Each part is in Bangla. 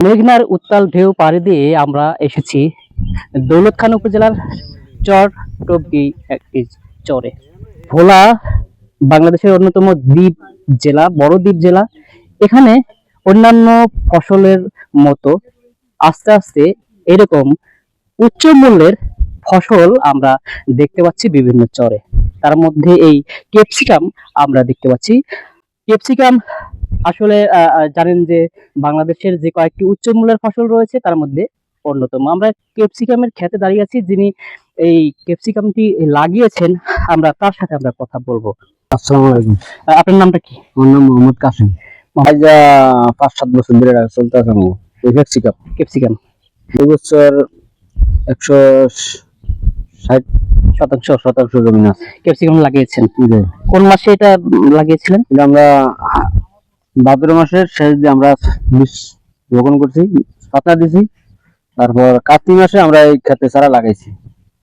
মেঘনার উত্তাল ঢেউ পাড়ি দিয়ে আমরা এসেছি দৌলতখান উপজেলার চর টবগি একটি চরে। ভোলা বাংলাদেশের অন্যতম দ্বীপ জেলা, বড় দ্বীপ জেলা। এখানে অন্যান্য ফসলের মতো আস্তে আস্তে এরকম উচ্চ মূল্যের ফসল আমরা দেখতে পাচ্ছি বিভিন্ন চরে। তার মধ্যে এই ক্যাপসিকাম আমরা দেখতে পাচ্ছি। ক্যাপসিকাম আসলে জানেন যে বাংলাদেশের যে কয়েকটি উচ্চ মূল্যের ফসল রয়েছে তার মধ্যে অন্যতম। আমরা ক্যাপসিকামের খেতে দাঁড়িয়ে আছি যিনি এই ক্যাপসিকামটি লাগিয়েছেন আমরা তার সাথে আমরা কথা বলব। আসসালামু আলাইকুম। আপনার নামটা কি? আমার নাম মোহাম্মদ কাসিম। আজ পাঁচ সাত বছর ধরে চলতে আছে এই ভ্যাক্সি ক্যাপসিকাম। এই বছর একশো ষাট শতাংশ শতাংশ জমি আছে। ক্যাপসিকাম লাগিয়েছেন। কোন মাসে এটা লাগিয়েছিলেন? আমরা ভাদ্র মাসের শেষ দিয়ে আমরা বীজ রোপণ করছি পাতা দিছি। তারপর কার্তিক মাসে আমরা এই খেতে চারা লাগাইছি।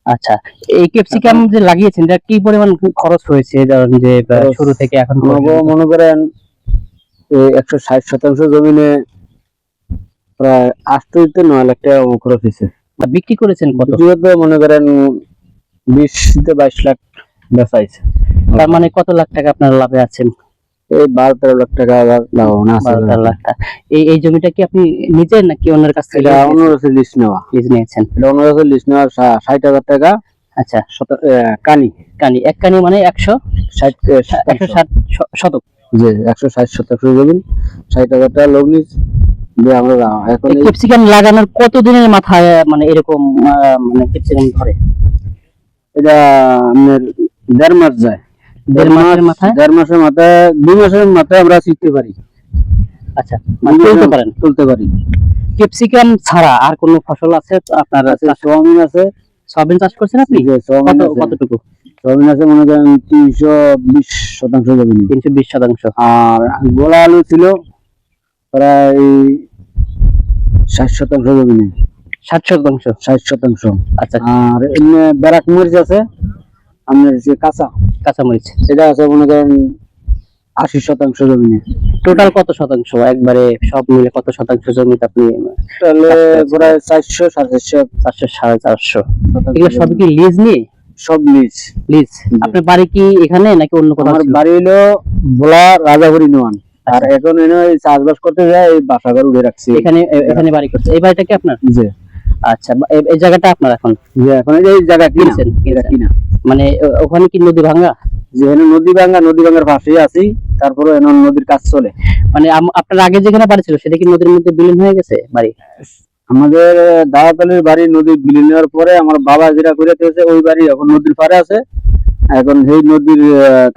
আচ্ছা এই ক্যাপসিকাম যে লাগিয়েছেন এটা কি পরিমাণ খরচ হয়েছে? ধরেন যে শুরু থেকে এখন মনে করেন একশো ষাট শতাংশ জমিনে প্রায় আট থেকে নয় লাখ টাকা খরচ হয়েছে। বিক্রি করেছেন কত? মনে করেন বিশ থেকে বাইশ লাখ বেচাইছে তার মানে কত লাখ টাকা আপনার লাভে আছেন? এই বারো তেরো লাখ টাকা লাভবান আছে তেরো লাখ টাকা। এই এই জমিটা কি আপনি নিজের নাকি অন্যের কাছ থেকে এটা অন্য রাস্তায় লিস্ট নেওয়া। লিজ নিয়েছেন। এটা অন্য রাস্তায় লিস্ট নেওয়া ষাট হাজার টাকা। আচ্ছা। শত- কানি। কানি। এক কানি মানে একশো ষাট একশো ষাট শতক। যে একশো ষাট শতাংশ জমি। ষাট হাজার টাকা লোক নিস আমরা এখন ক্যাপসিকাম লাগানোর কতদিনের মাথায় মানে এরকম মানে ক্যাপসিকাম ধরে? এটা আপনার দেড় মাস যায়। দেড় মাসের মাথায়? দেড় মাসের মাথায় দুই মাসের মাথায় আমরা শিখতে পারি। আচ্ছা মানে তুলতে পারেন? তুলতে পারি। ক্যাপসিকাম ছাড়া আর কোনো ফসল আছে? আপনার আছে সোয়াবিন আছে। সয়াবিন চাষ করছেন আপনি? কতটুকু? সোয়াবিন আছে মনে করেন তিনশো বিশ শতাংশ জমি তিনশো বিশ শতাংশ। আর গোলা আলু ছিল প্রায় ষাট শতাংশ জমি ষাট শতাংশ। ষাট শতাংশ। আচ্ছা। আর এমনি ব্যারাক মরিচ আছে। আপনার যে কাঁচা কাঁচামরিচ। সেটা আছে মনে করেন আশি শতাংশ জমি টোটাল কত শতাংশ? একবারে সব মিলে কত শতাংশ জমিতে আপনি তাহলে প্রায় চারশো সাড়ে চারশো। চারশো সাড়ে চারশো। এগুলো সবই কি লিজ নিয়ে? সব লিজ লিজ আপনার বাড়ি কি এখানে নাকি অন্য কোথাও আমার বাড়ি হলো ভোলা রাজাপুরি নোয়ান আর এখন এনে চাষবাস করতে যায় এই বাসা ঘর উঠে রাখছি। এখানে এখানে বাড়ি করছে। এই বাড়িটা কি আপনার? যে আচ্ছা এই- জায়গাটা আপনার এখন? যে এখন এই জায়গা কিনা। কিনছেন কিনছেন। কিনা। মানে ওখানে কি নদী ভাঙ্গা যেখানে নদী ভাঙ্গা নদী ভাঙ্গার পাশেই আছি তারপরে এখন নদীর কাজ চলে। মানে আপনার আগে যেখানে বাড়ি ছিল সেটা কি নদীর মধ্যে বিলীন হয়ে গেছে বাড়ি? আমাদের দাওয়াতলির বাড়ি নদী বিলীন হওয়ার পরে আমার বাবা যেটা করে দিয়েছে ওই বাড়ি এখন নদীর পারে আছে। এখন সেই নদীর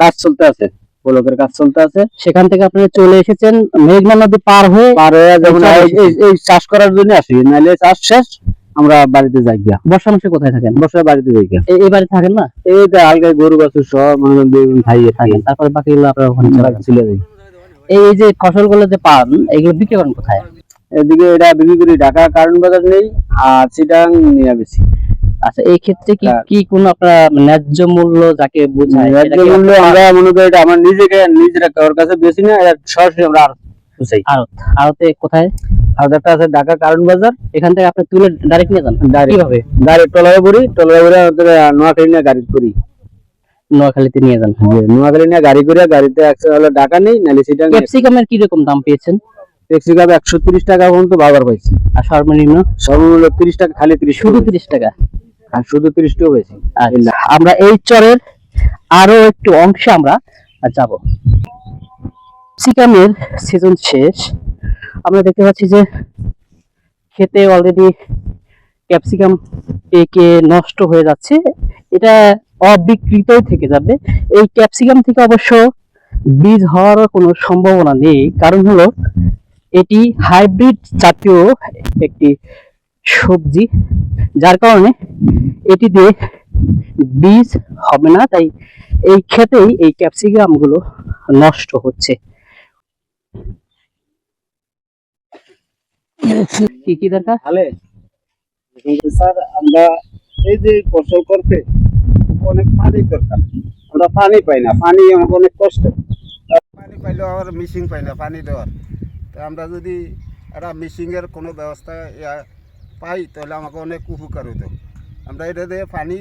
কাজ চলতে আছে পোলকের কাজ চলতে আছে। সেখান থেকে আপনি চলে এসেছেন মেঘনা নদী পার হয়ে পার হয়ে যখন এই চাষ করার জন্য আসি নাহলে চাষ শেষ। আমরা বাড়িতে যাই গিয়া বর্ষা মাসে কোথায় থাকেন? বসে বাড়িতে যাই গিয়া এই- বাড়ি থাকেন না? এই তো হালকা গরু বাছুর সব মনে করেন খাইয়ে থাকেন। তারপরে বাকিগুলো আপনার ওখানে চলে যাই। এই যে ফসলগুলো যে পান এগুলো বিক্রি করেন কোথায়? এদিকে এটা বিক্রি করি ঢাকা কারণ বাজার নেই আর চিটাং নিয়ে বেশি আচ্ছা এই ক্ষেত্রে কি হ্যাঁ। কি কোন আপনার ন্যায্য মূল্য যাকে বোঝায় ন্যায্য মূল্য আমরা মনে করি এটা আমার নিজেকে নিজেরা কারোর কাছে বেশি না সরাসরি আমরা আর বুঝাই। আড়ত। আড়তে কোথায়? আর আছে ঢাকা কারণ বাজার এখান থেকে আপনি তুলে ডাইরেক্ট নিয়ে যান। কীভাবে? গাড়ি টলারে পড়ি টলারে পড়ে আমাদের নোয়াখালী নিয়ে গাড়ি করি। নোয়াখালীতে নিয়ে যান। নোয়াখালী নিয়ে গাড়ি করে গাড়িতে একশো হলো টাকা নেই নাহলে সেটা ক্যাপসিকামের কি রকম দাম পেয়েছেন? ট্যাক্সি কাপ একশো তিরিশ টাকা পর্যন্ত পাইছি। আর সর্বনিম্ন? সর্বমূল্য তিরিশ টাকা খালি তিরিশ শুধু তিরিশ টাকা? আর শুধু তিরিশ টাকা আচ্ছা, আমরা এই চরের আরও একটু অংশে আমরা যাব। ক্যাপসিকামের সিজন শেষ। আমরা দেখতে পাচ্ছি যে খেতে অলরেডি ক্যাপসিকাম পেকে নষ্ট হয়ে যাচ্ছে। এটা অবিকৃতই থেকে যাবে। এই ক্যাপসিকাম থেকে অবশ্য বীজ হওয়ার কোনো সম্ভাবনা নেই। কারণ হলো, এটি হাইব্রিড জাতীয় একটি সবজি। যার কারণে এটিতে বীজ হবে না, তাই এই ক্ষেতেই এই ক্যাপসিকামগুলো নষ্ট হচ্ছে। কি কি দরকার? তাহলে স্যার আমরা এই যে ফসল করতে অনেক পানি দরকার। আমরা পানি পাই না পানি আমাকে অনেক কষ্ট। পানি পাইলেও আবার মিশিং পাই না পানি দেওয়ার। তো আমরা যদি একটা মিশিংয়ের কোনো ব্যবস্থা পাই তাহলে আমাকে অনেক উপকার হতো। আমরা এটা দিয়ে পানি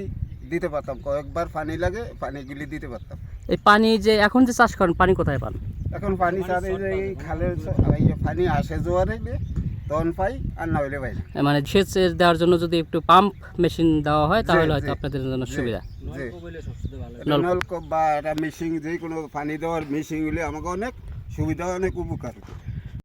দিতে পারতাম কয়েকবার পানি লাগে পানিগুলি দিতে পারতাম। এই পানি যে এখন যে চাষ করেন পানি কোথায় পান? এখন পানি স্যার এই যে খালের পানি আসে জোয়ারে তখন পাই আর না হইলে পাই না। মানে সেচ দেওয়ার জন্য যদি একটু পাম্প মেশিন দেওয়া হয় তাহলে হয়তো আপনাদের জন্য সুবিধা। নলকূপ। বা একটা মেশিন যে কোনো পানি দেওয়ার মেশিন হলে আমাকে অনেক সুবিধা অনেক উপকার।